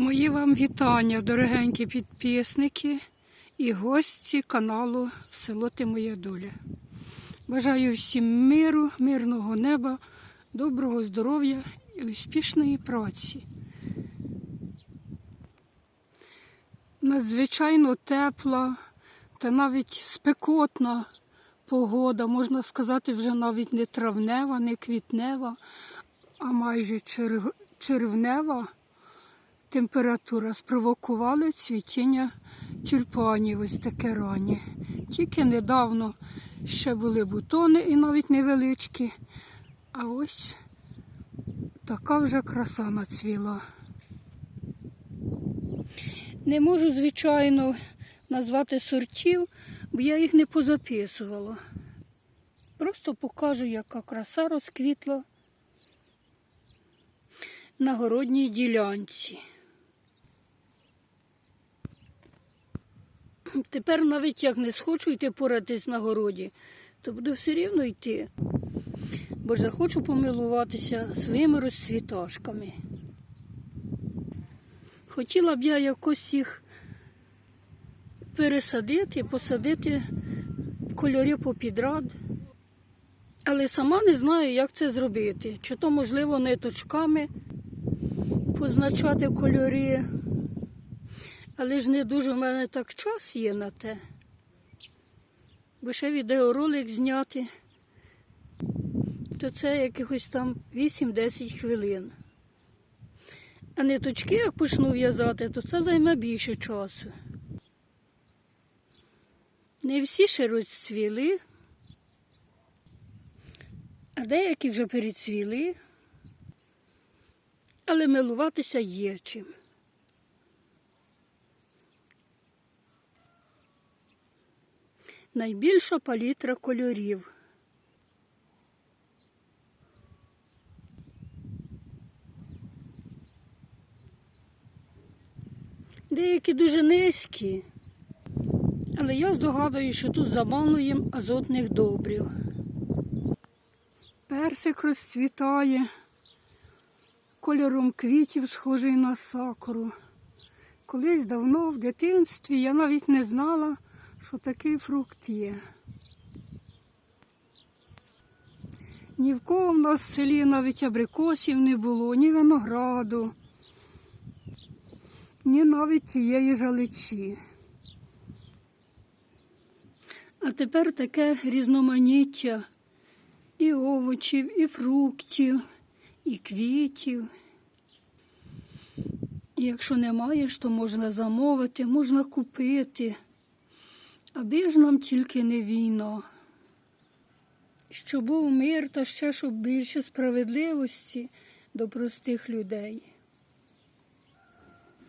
Мої вам вітання, дорогенькі підписники і гості каналу Село Ти Моя Доля. Бажаю всім миру, мирного неба, доброго здоров'я і успішної праці. Надзвичайно тепла та навіть спекотна погода, можна сказати, вже навіть не травнева, не квітнева, а майже черв- червнева температура спровокували цвітіння тюльпанів ось таке раннє. Тільки недавно ще були бутони і навіть невеличкі, а ось така вже краса нацвіла. Не можу, звичайно, назвати сортів, бо я їх не позаписувала. Просто покажу, яка краса розквітла на городній ділянці. Тепер навіть як не схочу йти поратись на городі, то буду все рівно йти. Бо ж захочу помилуватися своїми розцвіташками. Хотіла б я якось їх пересадити, посадити в кольорі попідрад. Але сама не знаю, як це зробити. Чи то, можливо, ниточками позначати кольори. Але ж не дуже в мене так час є на те. Бо ще відеоролик зняти, то це якихось там 8-10 хвилин. А ниточки, як почну в'язати, то це займе більше часу. Не всі ще розцвіли, а деякі вже перецвіли, але милуватися є чим. Найбільша палітра кольорів. Деякі дуже низькі, але я здогадую, що тут замало їм азотних добрив. Персик розцвітає кольором квітів, схожий на сакуру. Колись давно в дитинстві я навіть не знала, що такий фрукт є. Ні в кого в нас в селі навіть абрикосів не було, ні винограду, ні навіть тієї жаличі. А тепер таке різноманіття і овочів, і фруктів, і квітів. І якщо не маєш, то можна замовити, можна купити. Аби ж нам тільки не війна. Щоб був мир та ще щоб більше справедливості до простих людей.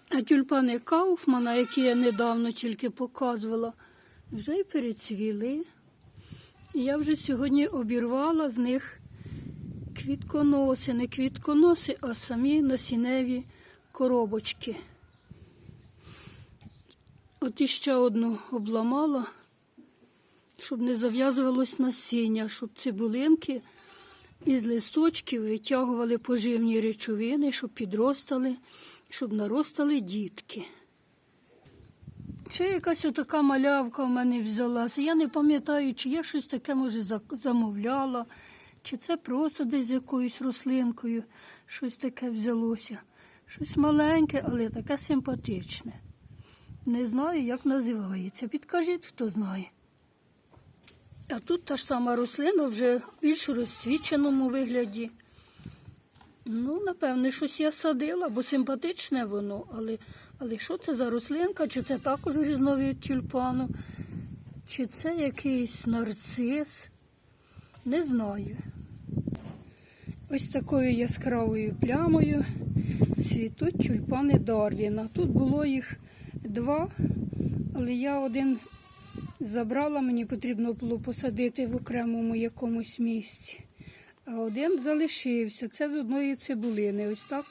А тюльпани Кауфмана, які я недавно тільки показувала, вже й перецвіли. І я вже сьогодні обірвала з них квітконоси, не квітконоси, а самі насінневі коробочки. От іще одну обламала, щоб не зав'язувалось насіння, щоб цибулинки із листочків витягували поживні речовини, щоб підростали, щоб наростали дітки. Ще якась отака малявка в мене взялася. Я не пам'ятаю, чи я щось таке, може, замовляла, чи це просто десь з якоюсь рослинкою щось таке взялося. Щось маленьке, але таке симпатичне. Не знаю, як називається. Підкажіть, хто знає. А тут та ж сама рослина вже в більш розцвіченому вигляді. Ну, напевне, щось я садила, бо симпатичне воно, але, але що це за рослинка? Чи це також різновид тюльпану? Чи це якийсь нарцис? Не знаю. Ось такою яскравою плямою цвітуть тюльпани Дарвіна. Тут було їх два, але я один забрала, мені потрібно було посадити в окремому якомусь місці. А один залишився. Це з одної цибулини. Ось так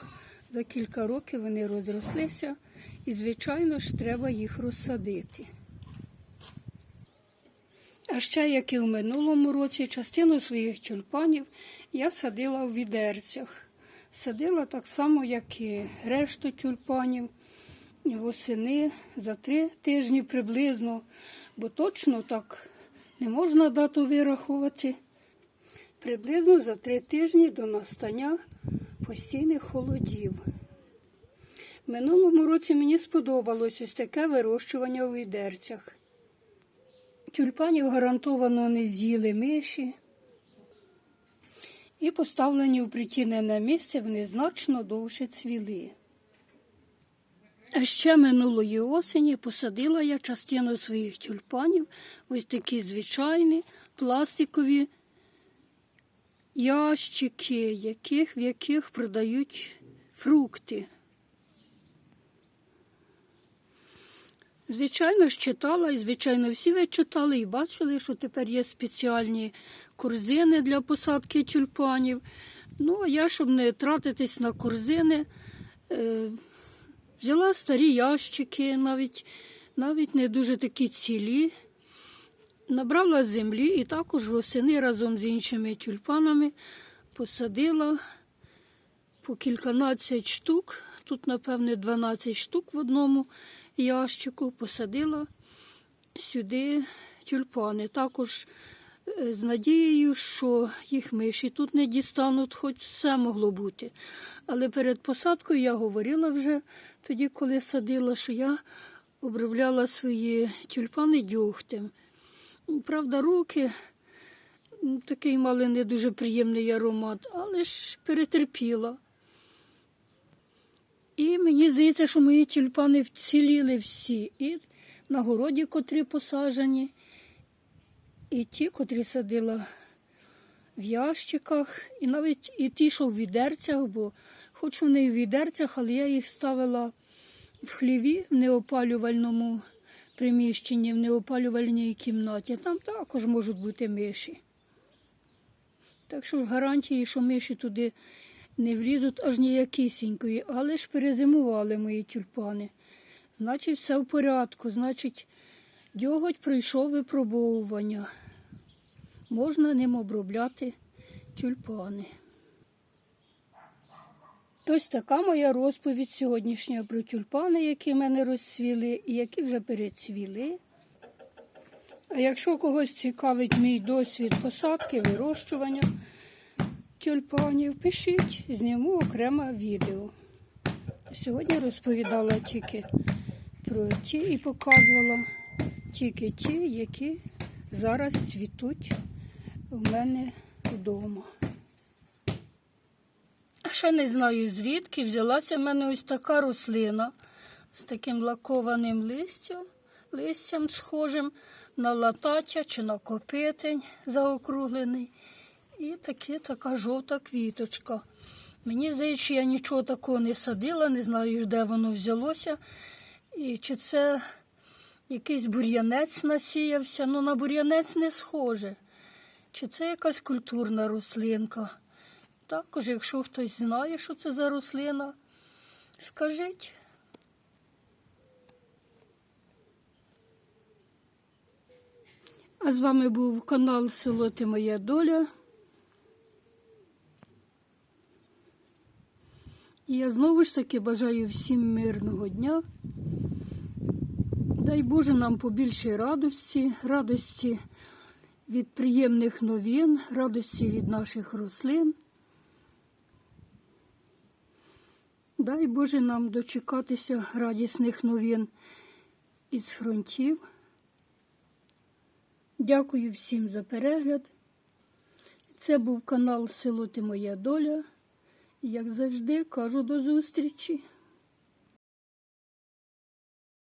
за кілька років вони розрослися. І, звичайно ж, треба їх розсадити. А ще, як і в минулому році, частину своїх тюльпанів я садила в відерцях. Садила так само, як і решту тюльпанів восени за три тижні приблизно, бо точно так не можна дату вирахувати. Приблизно за три тижні до настання постійних холодів. Минулому році мені сподобалось ось таке вирощування у відерцях. Тюльпанів гарантовано не з'їли миші. І поставлені в притінене місце вони значно довше цвіли. А ще минулої осені посадила я частину своїх тюльпанів, ось такі звичайні пластикові ящики, яких, в яких продають фрукти. Звичайно ж читала, і звичайно, всі ви читали і бачили, що тепер є спеціальні корзини для посадки тюльпанів. Ну, а я, щоб не тратитись на корзини, е, взяла старі ящики, навіть, навіть не дуже такі цілі. Набрала землі і також восени разом з іншими тюльпанами посадила по кільканадцять штук. Тут, напевне, 12 штук в одному ящику. Посадила сюди тюльпани. Також з надією, що їх миші тут не дістануть, хоч все могло бути. Але перед посадкою я говорила вже тоді, коли садила, що я обробляла свої тюльпани дьогтем. Правда, руки такий мали не дуже приємний аромат, але ж перетерпіла. І мені здається, що мої тюльпани вціліли всі. І на городі, котрі посаджені, і ті, котрі садила в ящиках, і навіть і ті, що в відерцях, бо хоч вони і в відерцях, але я їх ставила в хліві в неопалювальному приміщенні, в неопалювальній кімнаті. Там також можуть бути миші. Так що гарантії, що миші туди не влізуть аж ніякісінької, але ж перезимували мої тюльпани. Значить, все в порядку. Значить, дьоготь пройшов випробовування. Можна ним обробляти тюльпани. Ось така моя розповідь сьогоднішня про тюльпани, які в мене розцвіли і які вже перецвіли. А якщо когось цікавить мій досвід посадки, вирощування тюльпанів, пишіть, зніму окреме відео. Сьогодні розповідала тільки про ті і показувала тільки ті, які зараз цвітуть у мене вдома. А ще не знаю звідки взялася в мене ось така рослина з таким лакованим листям, листям схожим на латаття чи на копитень заокруглений. І таке, така жовта квіточка. Мені здається, я нічого такого не садила, не знаю, де воно взялося. І чи це якийсь бур'янець насіявся, ну на бур'янець не схоже. Чи це якась культурна рослинка? Також, якщо хтось знає, що це за рослина, скажіть. А з вами був канал Село Ти Моя Доля. І я знову ж таки бажаю всім мирного дня. Дай Боже нам побільше радості, радості від приємних новин, радості від наших рослин. Дай Боже нам дочекатися радісних новин із фронтів. Дякую всім за перегляд. Це був канал Село Ти Моя Доля. Як завжди, кажу до зустрічі.